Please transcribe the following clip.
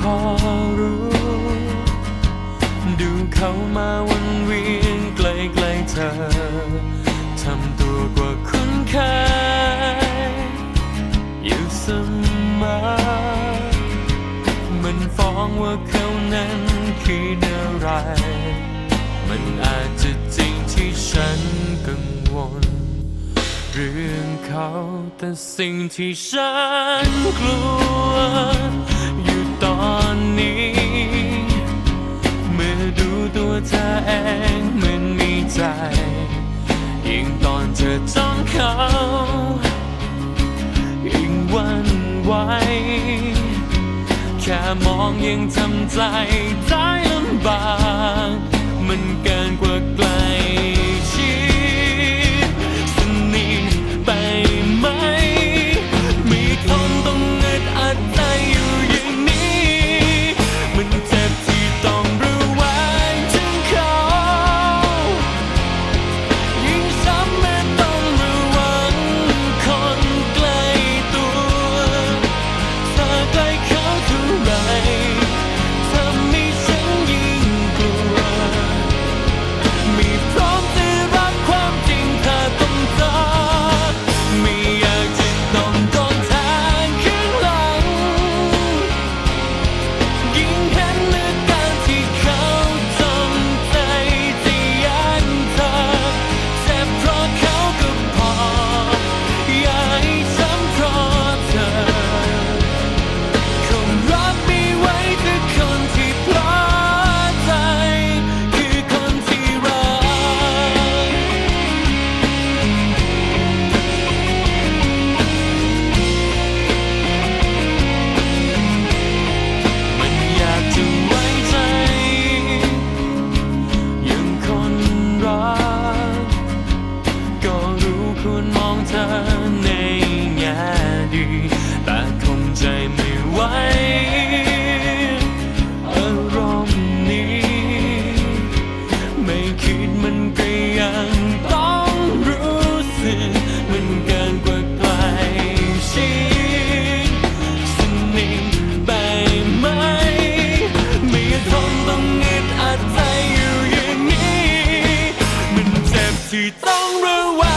พอรู้ ดูเขามาวนเวียนใกล้ๆเธอ ทำตัวกว่าคุ้นเคยอยู่เสมอมันฟ้องว่าเขานั้นคืออะไร มันอาจจะจริงที่ฉันกังวล เรื่องเขาแต่สิ่งที่ฉันกลัว นี้ เมื่อดูตัวเธอเองเหมือนมีใจ ยิ่งตอนเธอจ้องเขา ยิ่งวันไหวแค่มองยังทำใจได้ลำบาก มันเกินกว่าไกล ควรมองเธอในแง่ดี แต่คงใจไม่ไหวอารมณ์นี้ ไม่คิดมันก็ยังต้องรู้สึกมันเกินกว่าใครชิดสนิทไปไหม ไม่ทนต้องอึดอัดใจอยู่อย่างนี้ มันเจ็บที่ต้องระแวง